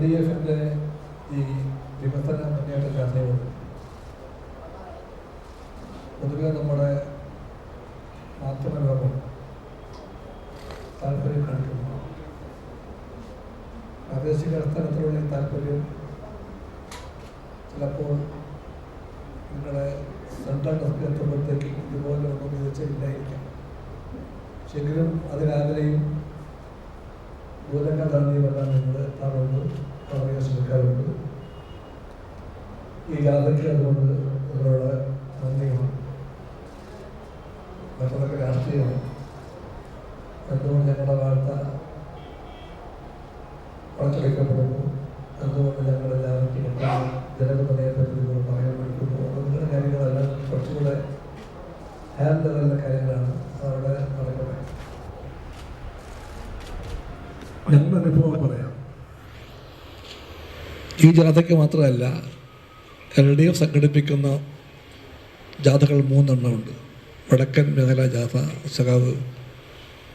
D എഫിന്റെ ഈ വികസന മുന്നേറ്റ ചർച്ചയോട് പൊതുവെ നമ്മുടെ മാധ്യമലോകം താല്പര്യം കാണിക്കുന്നു. പ്രാദേശിക അടിസ്ഥാനത്തിലുള്ള താല്പര്യം ചിലപ്പോൾ നിങ്ങളുടെ സെൻട്രൽ ഡെസ്ക് എത്തുമ്പോഴത്തേക്ക് ഇതുപോലെ ഒന്നും വിധിച്ചില്ലായിരിക്കാം പക്ഷെങ്കിലും അതിനാഗ്രഹയും ദൂരങ്ങൾ വരാൻ നിങ്ങൾ എത്താറുണ്ട് പറയാൻ ശ്രമിക്കാറുണ്ട് ഈ യാത്രയ്ക്ക് അതുകൊണ്ട് നിങ്ങളോട് നന്ദിയാണ് മറ്റൊക്കെ രാഷ്ട്രീയമാണ്. എന്തുകൊണ്ട് ഞങ്ങളുടെ വാർത്ത വളച്ചെടുക്കപ്പെടുന്നു എന്തുകൊണ്ട് ഞങ്ങളെല്ലാവർക്കും പറ്റി പറയാൻ പഠിക്കുന്നു അങ്ങനെയുള്ള കാര്യങ്ങളെല്ലാം. കുറച്ചുകൂടെ ഹാൻഡ് ലെവലിലെ കാര്യങ്ങളാണ് അവിടെ നടക്കുന്നത് ഞങ്ങളുടെ അനുഭവം പറയാം. ഈ ജാഥയ്ക്ക് മാത്രമല്ല എൽ ഡി എഫ് സംഘടിപ്പിക്കുന്ന ജാഥകൾ മൂന്നെണ്ണമുണ്ട് വടക്കൻ മേഖല ജാഥ സഖാവ്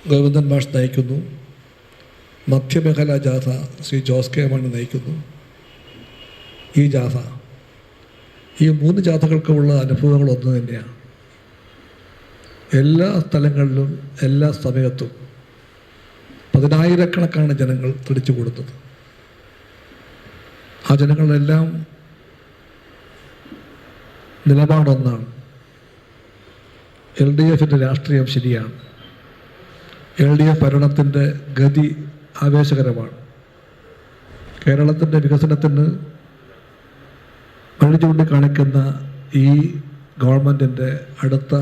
ഗോവിന്ദൻ മാഷ് നയിക്കുന്നു. മധ്യമേഖല ജാഥ ശ്രീ ജോസ് കെ മണി നയിക്കുന്നു. ഈ ജാഥ. ഈ മൂന്ന് ജാഥകൾക്കുമുള്ള അനുഭവങ്ങൾ ഒന്ന് തന്നെയാണ്. എല്ലാ സ്ഥലങ്ങളിലും എല്ലാ സമയത്തും പതിനായിരക്കണക്കാണ് ജനങ്ങൾ തിരിച്ചു കൊടുത്തത് ആ ജനങ്ങളെല്ലാം നിലപാടൊന്നാണ്. എൽ ഡി എഫിന്റെ രാഷ്ട്രീയം ശരിയാണ്. എൽ ഡി എഫ് ഭരണത്തിന്റെ ഗതി ആവേശകരമാണ്. കേരളത്തിന്റെ വികസനത്തിന് വഴി ചൂണ്ടിക്കാണിക്കുന്ന ഈ ഗവൺമെന്റിന്റെ അടുത്ത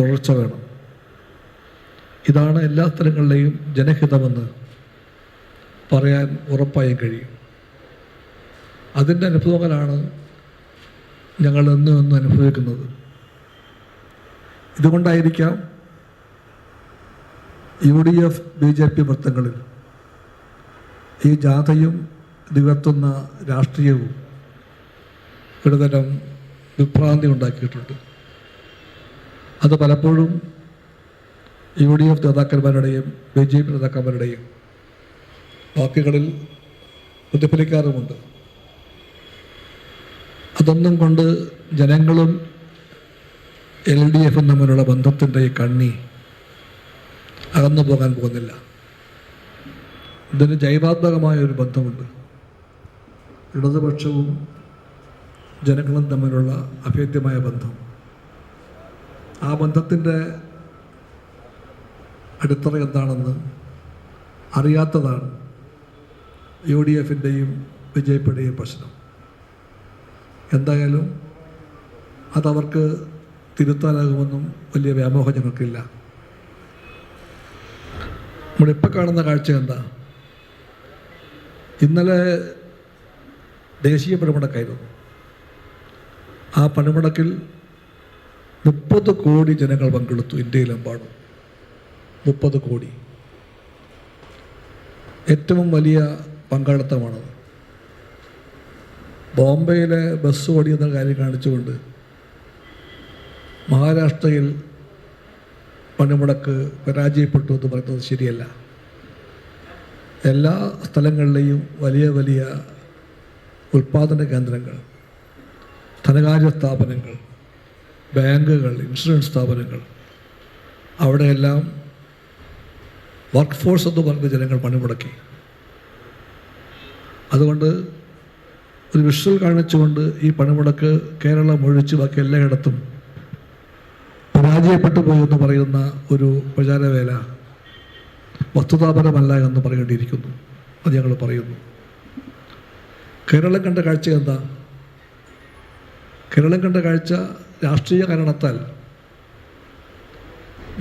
തുടർച്ച വേണം. ഇതാണ് എല്ലാ സ്ഥലങ്ങളിലെയും ജനഹിതമെന്ന് പറയാൻ ഉറപ്പായും കഴിയും. അതിന്റെ അനുഭവങ്ങളാണ് ഞങ്ങൾ എന്നും എന്നും അനുഭവിക്കുന്നത്. ഇതുകൊണ്ടായിരിക്കാം U D F B J P വൃത്തങ്ങളിൽ ഈ ജാഥയും നികത്തുന്ന രാഷ്ട്രീയവും ഒരുതരം വിഭ്രാന്തി ഉണ്ടാക്കിയിട്ടുണ്ട്. അത് പലപ്പോഴും യു ഡി എഫ് നേതാക്കന്മാരുടെയും ബി ജെ പി നേതാക്കന്മാരുടെയും വാക്കുകളിൽ പ്രതിഫലിക്കാറുമുണ്ട്. അതൊന്നും കൊണ്ട് ജനങ്ങളും എൽ ഡി എഫും തമ്മിലുള്ള ബന്ധത്തിന്റെ ഈ കണ്ണി അകന്നു പോകാൻ പോകുന്നില്ല. ഇതിന് ജൈവാത്മകമായ ഒരു ബന്ധമുണ്ട്. ഇടതുപക്ഷവും ജനങ്ങളും തമ്മിലുള്ള അഭേദ്യമായ ബന്ധം. ആ ബന്ധത്തിന്റെ അടിത്തറ എന്താണെന്ന് അറിയാത്തതാണ് യു ഡി എഫിന്റെയും ബി പ്രശ്നം. എന്തായാലും അതവർക്ക് തിരുത്താനാകുമെന്നും വലിയ വ്യാമോഹം ഞങ്ങൾക്കില്ല. നമ്മളിപ്പോൾ കാണുന്ന കാഴ്ച എന്താ? ഇന്നലെ ദേശീയ പണിമുടക്കായിരുന്നു. ആ പണിമുടക്കിൽ മുപ്പത് കോടി ജനങ്ങൾ പങ്കെടുത്തു ഇന്ത്യയിലെമ്പാടും. മുപ്പത് കോടി. ഏറ്റവും വലിയ പങ്കാളിത്തമാണത്. ബോംബെയിലെ ബസ് ഓടിയെന്ന കാര്യം കാണിച്ചുകൊണ്ട് മഹാരാഷ്ട്രയിൽ പണിമുടക്ക് പരാജയപ്പെട്ടു എന്ന് പറയുന്നത് ശരിയല്ല. എല്ലാ സ്ഥലങ്ങളിലെയും വലിയ വലിയ ഉൽപ്പാദന കേന്ദ്രങ്ങൾ ധനകാര്യ സ്ഥാപനങ്ങൾ ബാങ്കുകൾ ഇൻഷുറൻസ് സ്ഥാപനങ്ങൾ അവിടെയെല്ലാം വർക്ക് ഫോഴ്സ് എന്ന് പറഞ്ഞ ജനങ്ങൾ പണിമുടക്കി. അതുകൊണ്ട് ഒരു വിഷ്വൽ കാണിച്ചുകൊണ്ട് ഈ പണിമുടക്ക് കേരളം ഒഴിച്ച് ബാക്കി എല്ലായിടത്തും പരാജയപ്പെട്ടു പോയി എന്ന് പറയുന്ന ഒരു പ്രചാരവേല വസ്തുതാപരമല്ല എന്ന് പറയേണ്ടിയിരിക്കുന്നു അത് ഞങ്ങൾ പറയുന്നു. കേരളം കണ്ട കാഴ്ച എന്താ? കേരളം കണ്ട കാഴ്ച രാഷ്ട്രീയ കാരണത്താൽ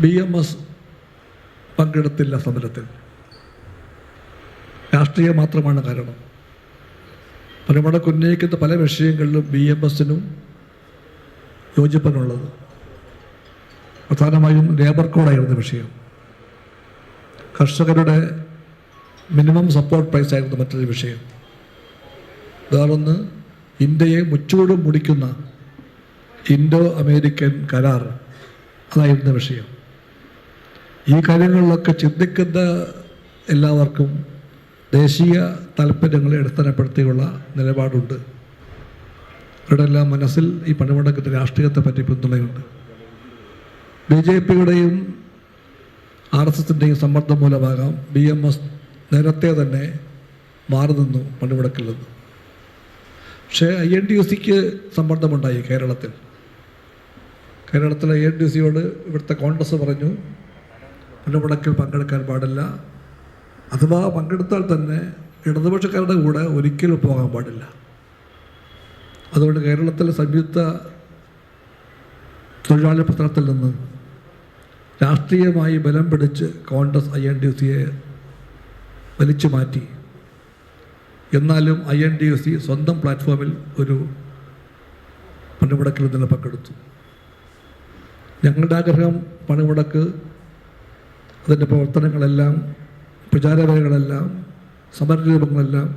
ബി എം എസ് പങ്കെടുത്തില്ല സമരത്തിൽ. രാഷ്ട്രീയം മാത്രമാണ് കാരണം. പലമുടക്ക് ഉന്നയിക്കുന്ന പല വിഷയങ്ങളിലും ബി എം എസിനും യോജിപ്പനുള്ളത് പ്രധാനമായും ലേബർ കോഡായിരുന്നു വിഷയം. കർഷകരുടെ മിനിമം സപ്പോർട്ട് പ്രൈസ് ആയിരുന്നു മറ്റൊരു വിഷയം. വേറൊന്ന് ഇന്ത്യയെ മുച്ചൂടും മുടിക്കുന്ന ഇൻഡോ അമേരിക്കൻ കരാർ. അതായിരുന്നു വിഷയം. ഈ കാര്യങ്ങളിലൊക്കെ ചിന്തിക്കുന്ന എല്ലാവർക്കും ദേശീയ താല്പര്യങ്ങളെ അടിസ്ഥാനപ്പെടുത്തിയുള്ള നിലപാടുണ്ട്. അവരുടെ എല്ലാം മനസ്സിൽ ഈ പണിമുടക്കത്തെ രാഷ്ട്രീയത്തെ പറ്റി പിന്തുണയുണ്ട്. ബി ജെ പിയുടെയും ആർ എസ് എസിന്റെയും സമ്മർദ്ദം മൂലമാകാം ബി എം എസ് നേരത്തെ തന്നെ മാറി നിന്നു പണിമുടക്കിൽ നിന്ന്. പക്ഷേ ഐ എൻ ഡി യു സിക്ക് സമ്മർദ്ദമുണ്ടായി കേരളത്തിൽ. കേരളത്തിലെ ഐ എൻ ഡി യു സിയോട് ഇവിടുത്തെ കോൺഗ്രസ് പറഞ്ഞു പണിമുടക്കിൽ പങ്കെടുക്കാൻ പാടില്ല. അഥവാ പങ്കെടുത്താൽ തന്നെ ഇടതുപക്ഷക്കാരുടെ കൂടെ ഒരിക്കലും പോകാൻ പാടില്ല. അതുകൊണ്ട് കേരളത്തിലെ സംയുക്ത തൊഴിലാളി പ്രസ്ഥാനത്തിൽ നിന്ന് രാഷ്ട്രീയമായി ബലം പിടിച്ച് കോൺഗ്രസ് ഐ എൻ ഡി സിയെ വലിച്ചു മാറ്റി. എന്നാലും ഐ എൻ ഡി സി സ്വന്തം പ്ലാറ്റ്ഫോമിൽ ഒരു പണിമുടക്കിൽ നിന്ന് പങ്കെടുത്തു. ഞങ്ങളുടെ ആഗ്രഹം പണിമുടക്ക് അതിന്റെ പ്രവർത്തനങ്ങളെല്ലാം പ്രചാരവേലകളെല്ലാം സമരരൂപങ്ങളെല്ലാം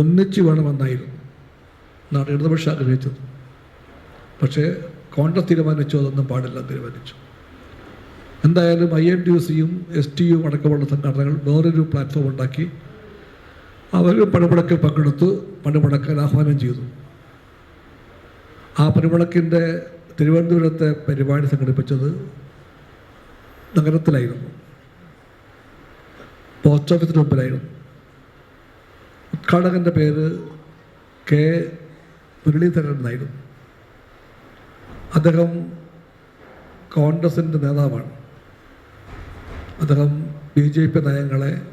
ഒന്നിച്ചു വേണമെന്നായിരുന്നു എന്നാണ് ഇടതുപക്ഷം ആഗ്രഹിച്ചത്. പക്ഷേ കോൺഗ്രസ് തീരുമാനിച്ചു അതൊന്നും പാടില്ല തീരുമാനിച്ചു. എന്തായാലും ഐ എൻ യു സിയും എസ് ടി യു അടക്കമുള്ള സംഘടനകൾ വേറൊരു പ്ലാറ്റ്ഫോം ഉണ്ടാക്കി അവർ പണിമുടക്കിൽ പങ്കെടുത്ത് പണിമുടക്കാൻ ആഹ്വാനം ചെയ്തു. ആ പണിമുടക്കിന്റെ തിരുവനന്തപുരത്തെ പരിപാടി സംഘടിപ്പിച്ചത് നഗരത്തിലായിരുന്നു. പോസ്റ്റ് ഓഫീസിന് മുമ്പിലായിരുന്നു. ഉദ്ഘാടകന്റെ പേര് കെ. മുരളീധരൻ എന്നായിരുന്നു അദ്ദേഹം കോൺഗ്രസിന്റെ നേതാവാണ്. അദ്ദേഹം ബി ജെ പി നയങ്ങളെ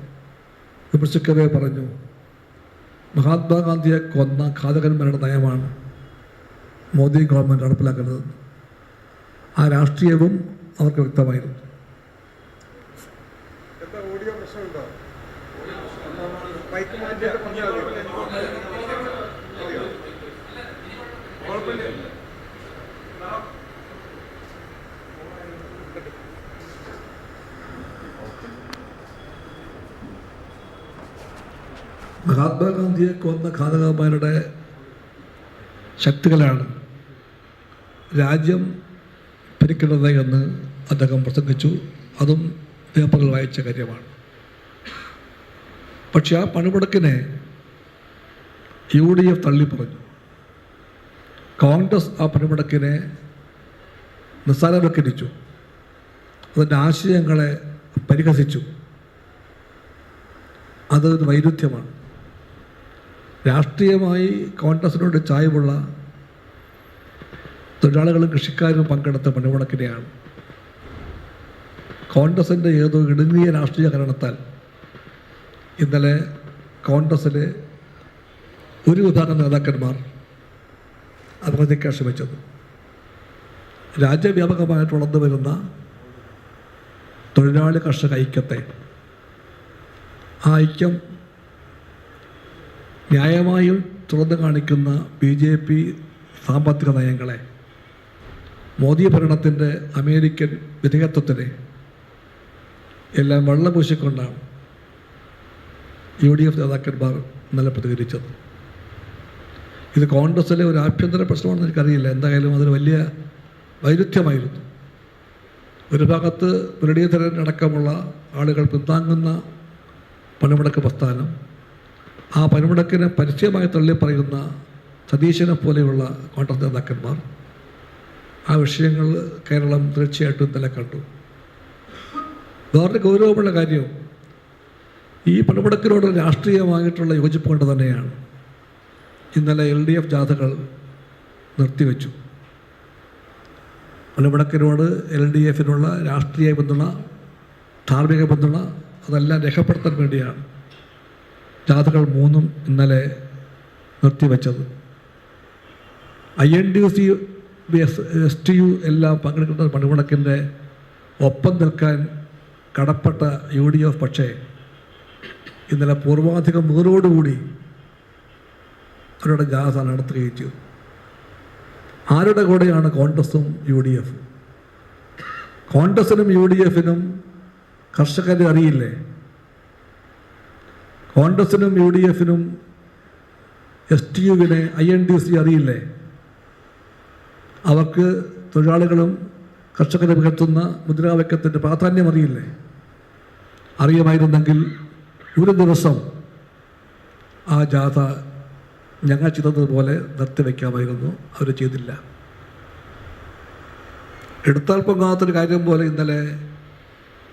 വിമർശിക്കവേ പറഞ്ഞു. മഹാത്മാഗാന്ധിയെ കൊന്ന ഘാതകന്മാരുടെ നയമാണ് മോദി ഗവൺമെന്റ് നടപ്പിലാക്കുന്നത്. ആ രാഷ്ട്രീയവും അവർക്ക് വ്യക്തമായിരുന്നു. മൈക്ക് മാറ്റിയിട്ട് പറഞ്ഞാൽ മതി മതിയോ? കുഴപ്പമില്ല മഹാത്മാഗാന്ധിയെ കൊന്ന ഘാതകന്മാരുടെ ശക്തികളാണ് രാജ്യം ഭരിക്കുന്നത് എന്ന് അദ്ദേഹം പ്രസംഗിച്ചു അതും പേപ്പറിൽ വായിച്ച കാര്യമാണ് പക്ഷെ ആ പണിമുടക്കിനെ യു ഡി എഫ് തള്ളിപ്പറഞ്ഞു. കോൺഗ്രസ് ആ പണിമുടക്കിനെ നിസ്സാരവൽക്കരിച്ചു. അതിന്റെ ആശയങ്ങളെ പരിഹസിച്ചു. അതൊരു വൈരുദ്ധ്യമാണ്. രാഷ്ട്രീയമായി കോൺഗ്രസിനോട് ചായവുള്ള തൊഴിലാളികളും കൃഷിക്കാരും പങ്കെടുത്ത പണിമുടക്കിനെയാണ്. കോൺഗ്രസിന്റെ ഏതോ ഇടുങ്ങിയ രാഷ്ട്രീയ കാരണത്താൽ ഇന്നലെ കോൺഗ്രസ്സിലെ ഒരു വിഭാഗം നേതാക്കന്മാർ അവഗണിക്കാൻ ശ്രമിച്ചത് രാജ്യവ്യാപകമായിട്ട് വളർന്നു വരുന്ന തൊഴിലാളി കർഷക ഐക്യത്തെ ആ ഐക്യം ന്യായമായും തുറന്നു കാണിക്കുന്ന ബി ജെ പി സാമ്പത്തിക നയങ്ങളെ മോദി ഭരണത്തിന്റെ അമേരിക്കൻ വിധേയത്വത്തിനെ എല്ലാം വെള്ളപൂശിക്കൊണ്ടാണ് യു ഡി എഫ് നേതാക്കന്മാർ ഇന്നലെ പ്രതികരിച്ചത്. ഇത് കോൺഗ്രസ്സിലെ ഒരു ആഭ്യന്തര പ്രശ്നമാണെന്ന് എനിക്കറിയില്ല. എന്തായാലും അതൊരു വലിയ വൈരുദ്ധ്യമായിരുന്നു. ഒരു ഭാഗത്ത് മുരളീധരൻ അടക്കമുള്ള ആളുകൾ പിന്താങ്ങുന്ന പണിമുടക്ക് പ്രസ്ഥാനം ആ പണിമുടക്കിനെ പരസ്യമായി തള്ളിപ്പറയുന്ന സതീശനെ പോലെയുള്ള കോൺഗ്രസ് നേതാക്കന്മാർ ആ വിഷയങ്ങൾ കേരളം തീർച്ചയായിട്ടും ഇന്നലെ കണ്ടു. വേറൊരു ഗൗരവമുള്ള കാര്യം ഈ പണിമുടക്കിനോട് രാഷ്ട്രീയമായിട്ടുള്ള യോജിപ്പ് കൊണ്ട് തന്നെയാണ് ഇന്നലെ എൽ ഡി എഫ് ജാഥകൾ നിർത്തിവെച്ചു. പണിമുടക്കിനോട് എൽ ഡി എഫിനുള്ള രാഷ്ട്രീയ പിന്തുണ ധാർമ്മിക പിന്തുണ അതെല്ലാം രേഖപ്പെടുത്താൻ വേണ്ടിയാണ് ജാഥകൾ മൂന്നും ഇന്നലെ നിർത്തിവെച്ചത്. I N D C S S T U എല്ലാം പങ്കെടുക്കുന്ന പണിമുടക്കിന്റെ ഒപ്പം നിൽക്കാൻ കടപ്പെട്ട യു ഡി എഫ് പക്ഷേ ഇന്നലെ പൂർവാധികം നൂറോടുകൂടി അവരുടെ ജാഥ നടത്തുകയും ചെയ്തു ആരുടെ കൂടെയാണ് കോൺഗ്രസും യു ഡി എഫും കോൺഗ്രസിനും യു ഡി എഫിനും കർഷകരെ അറിയില്ലേ? കോൺഗ്രസിനും യു ഡി എഫിനും എസ് ടി യുവിനെ ഐ എൻ ഡി സി അറിയില്ലേ? അവർക്ക് തൊഴിലാളികളും കർഷകരെ ഉയർത്തുന്ന മുദ്രാവാക്യത്തിന്റെ പ്രാധാന്യം അറിയില്ലേ? അറിയുമായിരുന്നെങ്കിൽ ഒരു ദിവസം ആ ജാഥ ഞങ്ങൾ ചെയ്തതുപോലെ നിർത്തിവെക്കാമായിരുന്നു അവർ ചെയ്തില്ല. എടുത്താൽ പൊങ്ങാത്തൊരു കാര്യം പോലെ ഇന്നലെ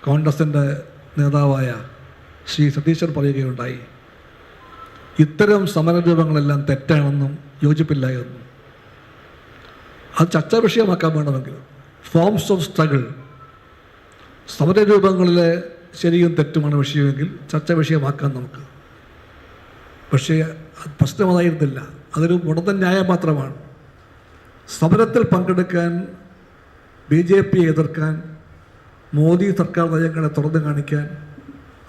കോൺഗ്രസിന്റെ നേതാവായ ശ്രീ സതീശൻ പറയുകയുണ്ടായി. ഇത്തരം സമരരൂപങ്ങളെല്ലാം തെറ്റാണെന്നും യോജിപ്പില്ല എന്നും. അത് ചർച്ചാ വിഷയമാക്കാൻ വേണമെങ്കിൽ ഫോംസ് ഓഫ് സ്ട്രഗിൾ സമരരൂപങ്ങളിലെ ശരിയും തെറ്റുമാണ് വിഷയമെങ്കിൽ ചർച്ച വിഷയമാക്കാം നമുക്ക്. പക്ഷേ പ്രശ്നമതായിരുന്നില്ല അതൊരു മുടന്തൻ ന്യായം മാത്രമാണ്. സമരത്തിൽ പങ്കെടുക്കാൻ ബി ജെ പിയെ എതിർക്കാൻ മോദി സർക്കാർ നയങ്ങളെ തുറന്നു കാണിക്കാൻ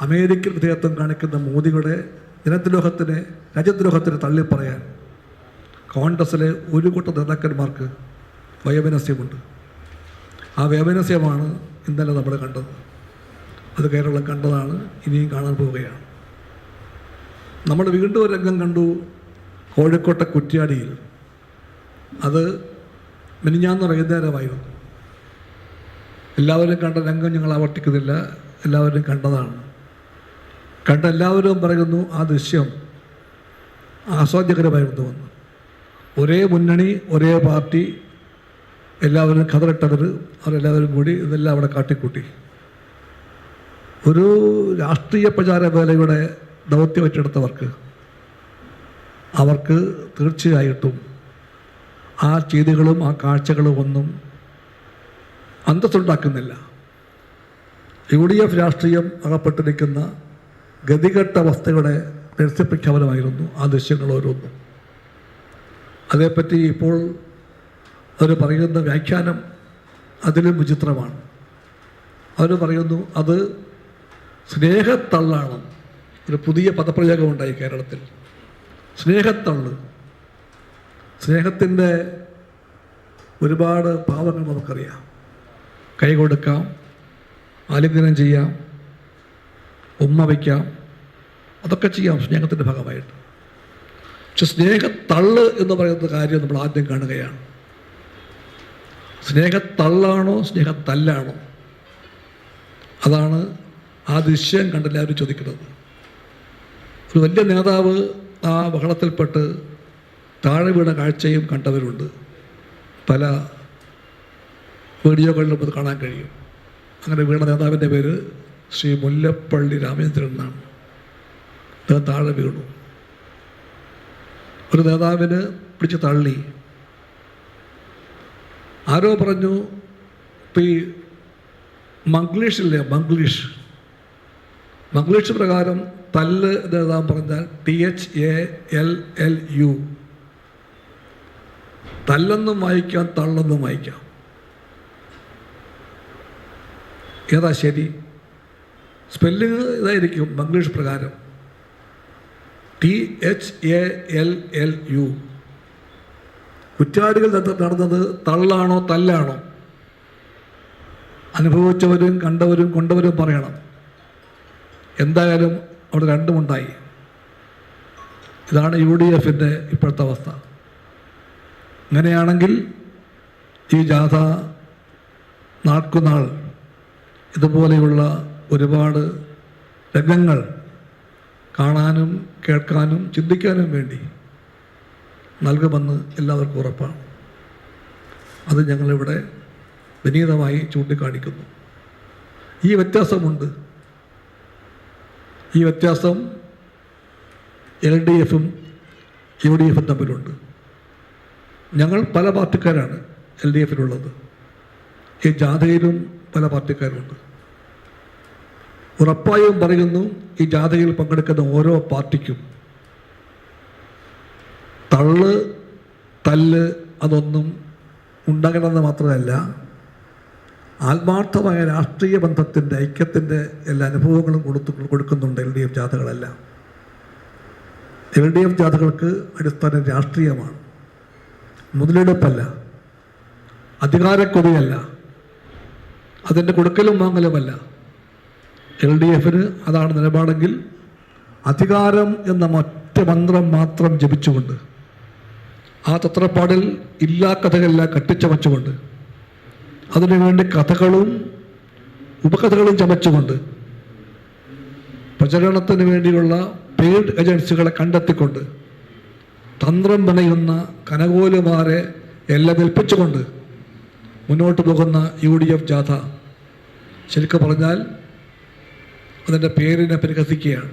അമേരിക്കൻ വിധേയത്വം കാണിക്കുന്ന മോദിയുടെ ജനദ്രോഹത്തിന് രാജ്യദ്രോഹത്തിന് തള്ളിപ്പറയാൻ കോൺഗ്രസ്സിലെ ഒരു കൂട്ടം നേതാക്കന്മാർക്ക് വൈമനസ്യമുണ്ട് ആ വൈമനസ്യമാണ് ഇന്നലെ നമ്മൾ കണ്ടത്. അത് കേരളം കണ്ടതാണ് ഇനിയും കാണാൻ പോവുകയാണ്. നമ്മൾ വീണ്ടും ഒരു രംഗം കണ്ടു കോഴിക്കോട്ടെ കുറ്റ്യാടിയിൽ. അത് മിനിഞ്ഞാന്ന് വൈകുന്നേരമായിരുന്നു എല്ലാവരും കണ്ട രംഗം ഞങ്ങൾ ആവർത്തിക്കുന്നില്ല എല്ലാവരും കണ്ടതാണ്. കണ്ട എല്ലാവരും പറയുന്നു ആ ദൃശ്യം ആസ്വാദ്യകരമായിരുന്നു വന്നു ഒരേ മുന്നണി ഒരേ പാർട്ടി എല്ലാവരും കതറിട്ടവർ അവരെല്ലാവരും കൂടി ഇതെല്ലാം അവിടെ കാട്ടിക്കൂട്ടി. ഒരു രാഷ്ട്രീയ പ്രചാര വേലയുടെ ദൗത്യം ഏറ്റെടുത്തവർക്ക് അവർക്ക് തീർച്ചയായിട്ടും ആ ചെയ്തികളും ആ കാഴ്ചകളും ഒന്നും അന്തസ്സുണ്ടാക്കുന്നില്ല. യു ഡി എഫ് രാഷ്ട്രീയം അകപ്പെട്ടിരിക്കുന്ന ഗതികെട്ട അവസ്ഥകളെ രഹസ്യപ്രഖ്യാപനമായിരുന്നു ആ ദൃശ്യങ്ങൾ ഓരോന്നും. അതേപ്പറ്റി ഇപ്പോൾ അവർ പറയുന്ന വ്യാഖ്യാനം അതിലും വിചിത്രമാണ്. അവർ പറയുന്നു അത് സ്നേഹത്തള്ളാണ്. ഒരു പുതിയ പദപ്രയോഗമുണ്ടായി കേരളത്തിൽ. സ്നേഹത്തള്ള്. സ്നേഹത്തിന്റെ ഒരുപാട് ഭാവങ്ങൾ നമുക്കറിയാം. കൈ കൊടുക്കാം ആലിംഗനം ചെയ്യാം. ഉമ്മ വയ്ക്കാം. അതൊക്കെ ചെയ്യാം. സ്നേഹത്തിന്റെ ഭാഗമായിട്ട്. പക്ഷെ സ്നേഹത്തള്ള് എന്ന് പറയുന്ന കാര്യം നമ്മൾ ആദ്യം കാണുകയാണ്. സ്നേഹത്തള്ളാണോ സ്നേഹത്തല്ലാണോ? അതാണ് ആ ദൃശ്യം കണ്ടെല്ലാവരും ചോദിക്കുന്നത്. ഒരു വലിയ നേതാവ് ആ ബഹളത്തിൽപ്പെട്ട് താഴെ വീണ കാഴ്ചയും കണ്ടവരുണ്ട്. പല വീഡിയോകളിലും അത് കാണാൻ കഴിയും. അങ്ങനെ വീണ നേതാവിന്റെ പേര് ശ്രീ മുല്ലപ്പള്ളി രാമചന്ദ്രൻ എന്നാണ്. അദ്ദേഹം താഴെ വീണു. ഒരു നേതാവിന് പിടിച്ച് തള്ളി. ആരോ പറഞ്ഞു ഇപ്പം ഈ മംഗ്ലീഷില്ലേ മംഗ്ലീഷ്. മംഗ്ലീഷ് പ്രകാരം തല്ല് എന്ന് എഴുതാൻ പറഞ്ഞാൽ T H A L L U തല്ലെന്നും വായിക്കാം തള്ളെന്നും വായിക്കാം. ഏതാ ശരി? സ്പെല്ലിങ് ഇതായിരിക്കും മംഗ്ലീഷ് പ്രകാരം. T H A L L U കുറ്റാടികൾ നട- നടന്നത്? തള്ളാണോ തല്ലാണോ? അനുഭവിച്ചവരും കണ്ടവരും കൊണ്ടവരും പറയണം. എന്തായാലും അവിടെ രണ്ടുമുണ്ടായി. ഇതാണ് യു ഡി എഫിന്റെ ഇപ്പോഴത്തെ അവസ്ഥ. അങ്ങനെയാണെങ്കിൽ ഈ ജാഥ നാൾക്കുനാൾ ഇതുപോലെയുള്ള ഒരുപാട് രംഗങ്ങൾ കാണാനും കേൾക്കാനും ചിന്തിക്കാനും വേണ്ടി നൽകുമെന്ന് എല്ലാവർക്കും ഉറപ്പാണ്. അത് ഞങ്ങളിവിടെ വിനീതമായി ചൂണ്ടിക്കാണിക്കുന്നു. ഈ വ്യത്യാസമുണ്ട്. ഈ വ്യത്യാസം എൽ ഡി എഫും യു ഡി എഫും തമ്മിലുണ്ട്. ഞങ്ങൾ പല പാർട്ടിക്കാരാണ് എൽ ഡി എഫിലുള്ളത്. ഈ ജാഥയിലും പല പാർട്ടിക്കാരുണ്ട്. ഉറപ്പായും പറയുന്നു ഈ ജാഥയിൽ പങ്കെടുക്കുന്ന ഓരോ പാർട്ടിക്കും തള്ള് തല്ല് അതൊന്നും ഉണ്ടാകണമെന്ന് മാത്രമല്ല ആത്മാർത്ഥമായ രാഷ്ട്രീയ ബന്ധത്തിന്റെ ഐക്യത്തിന്റെ എല്ലാ അനുഭവങ്ങളും കൊടുത്തു കൊടുക്കുന്നുണ്ട് എൽ ഡി എഫ് ജാഥകളെല്ലാം. എൽ ഡി എഫ് ജാഥകൾക്ക് അടിസ്ഥാനം രാഷ്ട്രീയമാണ്. മുതലെടുപ്പല്ല. അധികാരക്കൊതിയല്ല. അതിന്റെ കൊടുക്കലും വാങ്ങലുമല്ല. എൽ ഡി എഫിന് അതാണ് നിലപാടെങ്കിൽ അധികാരം എന്ന ഒറ്റ മന്ത്രം മാത്രം ജപിച്ചുകൊണ്ട് ആ തത്രപ്പാടിൽ ഇല്ലാ കഥകളെല്ലാം കട്ടിച്ചമച്ചുകൊണ്ട് അതിനുവേണ്ടി കഥകളും ഉപകഥകളും ചമച്ചുകൊണ്ട് പ്രചരണത്തിന് വേണ്ടിയുള്ള പെയ്ഡ് ഏജൻസികളെ കണ്ടെത്തിക്കൊണ്ട് തന്ത്രം പണയുന്ന കനകോലുമാരെ എല്ലാം ഏൽപ്പിച്ചുകൊണ്ട് മുന്നോട്ട് പോകുന്ന യു ഡി എഫ് ജാഥ. ശരിക്കും പറഞ്ഞാൽ അതിന്റെ പേരിനെ പരിഹസിക്കുകയാണ്.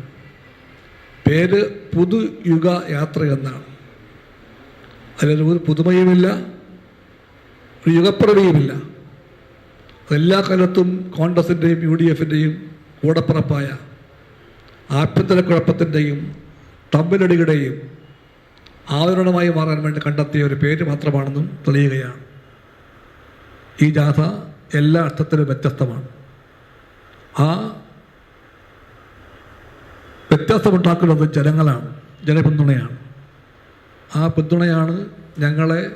പേര് പുതുയുഗ യാത്ര എന്നാണ്. അതിലൊരു പുതുമയുമില്ല ഒരു യുഗപ്പിറവിയുമില്ല. എല്ലാ കാലത്തും കോൺഗ്രസിന്റെയും യു ഡി എഫിന്റെയും കൂടപ്പിറപ്പായ ആഭ്യന്തര കുഴപ്പത്തിന്റെയും തമ്മിലടികളുടെയും ആവരണമായി മാറാൻ വേണ്ടി കണ്ടെത്തിയ ഒരു പേര് മാത്രമാണെന്നും തെളിയുകയാണ്. ഈ ജാഥ എല്ലാ അർത്ഥത്തിലും വ്യത്യസ്തമാണ്. ആ വ്യത്യാസമുണ്ടാക്കുന്നത് ജനങ്ങളാണ് ജനപിന്തുണയാണ്. ആ പിന്തുണയാണ് ഞങ്ങളെ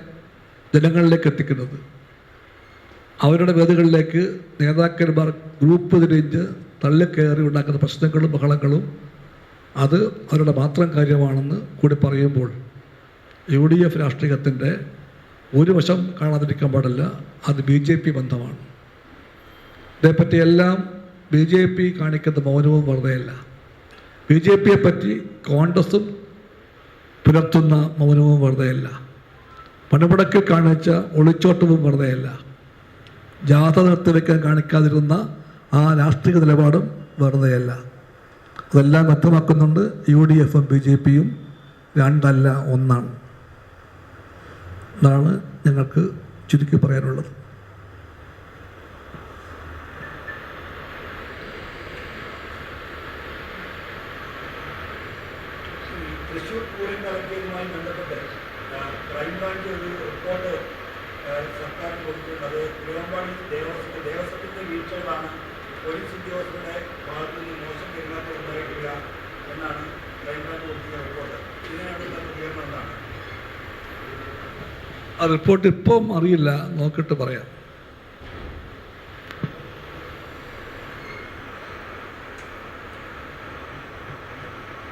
ജനങ്ങളിലേക്ക് എത്തിക്കുന്നത്. അവരുടെ വേദികളിലേക്ക് നേതാക്കന്മാർ ഗ്രൂപ്പ് തിരിഞ്ഞ് തള്ളിക്കയറി ഉണ്ടാക്കുന്ന പ്രശ്നങ്ങളും ബഹളങ്ങളും അത് അവരുടെ മാത്രം കാര്യമാണെന്ന് കൂടി പറയുമ്പോൾ യു ഡി എഫ് രാഷ്ട്രീയത്തിന്റെ ഒരു വശം കാണാതിരിക്കാൻ പാടില്ല അത് ബി ജെ പി ബന്ധമാണ്. ഇതേപ്പറ്റിയെല്ലാം ബി ജെ പി കാണിക്കുന്ന മൗനവും വെറുതെയല്ല. ബി ജെ പിയെ പറ്റി കോൺഗ്രസും പുലർത്തുന്ന മൗനവും വെറുതെയല്ല. പണമുടക്കിൽ കാണിച്ച ഒളിച്ചോട്ടവും വെറുതെയല്ല. ജാഥ നിർത്തിവെക്കാൻ കാണിക്കാതിരുന്ന ആ രാഷ്ട്രീയ നിലപാടും വെറുതെയല്ല. അതെല്ലാം വ്യക്തമാക്കുന്നുണ്ട് യു ഡി എഫും ബി ജെ പിയും രണ്ടല്ല ഒന്നാണ്. എന്നാണ് ഞങ്ങൾക്ക് ചുരുക്കി പറയാനുള്ളത്. തൃശ്ശൂർ പൂരം ബന്ധപ്പെട്ട് ക്രൈംബ്രാഞ്ച് ഒരു റിപ്പോർട്ട് അത് തിരുവമ്പാടി ദേവസ്വം ദേവസ്വത്തിന്റെ വീഴ്ചകളാണ് പോലീസ് ഉദ്യോഗസ്ഥരുടെ ഭാഗത്തു നിന്ന് മോശം പെരുമാറ്റം ഉണ്ടായിട്ടില്ല എന്നാണ് ക്രൈംബ്രാഞ്ച് റിപ്പോർട്ട്. ഇതിനടുത്ത പ്രതികരണം എന്താണ്? ആ റിപ്പോർട്ട് ഇപ്പം അറിയില്ല. നോക്കിട്ട് പറയാം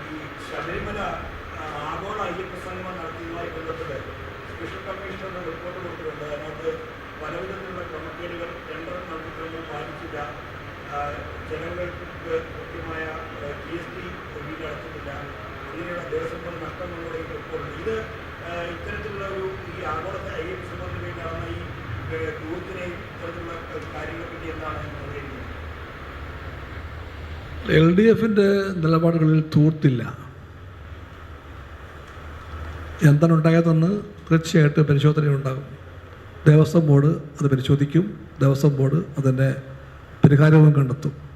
ഈ ശബരിമല ആ, ആഗോള അയ്യപ്പ സംഗമം നടത്തുന്നതുമായി ബന്ധപ്പെട്ട് സ്പെഷ്യൽ കമ്മീഷണറുടെ റിപ്പോർട്ട് കൊടുത്തിട്ടുണ്ട് അതിനകത്ത് പലവിധത്തിലുള്ള ക്രമക്കേടുകൾ ടെൻഡർ നടത്തിക്രമം ജനങ്ങൾക്ക് കൃത്യമായ ജി എസ് ടി ബിൽ അടച്ചിട്ടില്ല. ഇങ്ങനെയുള്ള ദേവസ്വം ബോർഡ് ഇത് ഇത്തരത്തിലുള്ള ഒരു ഈ ആഗോളത്തെ അയ്യപ്പ സംഗമത്തിന് വേണ്ടി ഈ ഇത്തരത്തിലുള്ള എന്താണ് നിങ്ങൾ എൽ ഡി എഫിന്റെ നിലപാടുകളിൽ തൂർത്തില്ല. എന്താണ് ഉണ്ടായതെന്ന് തീർച്ചയായിട്ടും പരിശോധനയുണ്ടാകും ദേവസ്വം ബോർഡ് അത് പരിശോധിക്കും. ദേവസ്വം ബോർഡ് അതിന്റെ പരിഹാരവും കണ്ടെത്തും.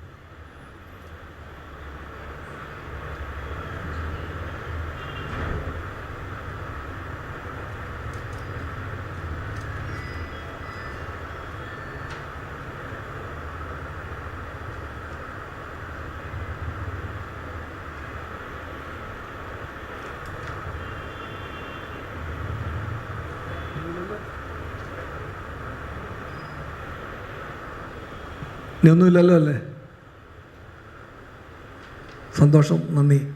ഇനി ഒന്നുമില്ലല്ലോ അല്ലേ? സന്തോഷം നന്ദി.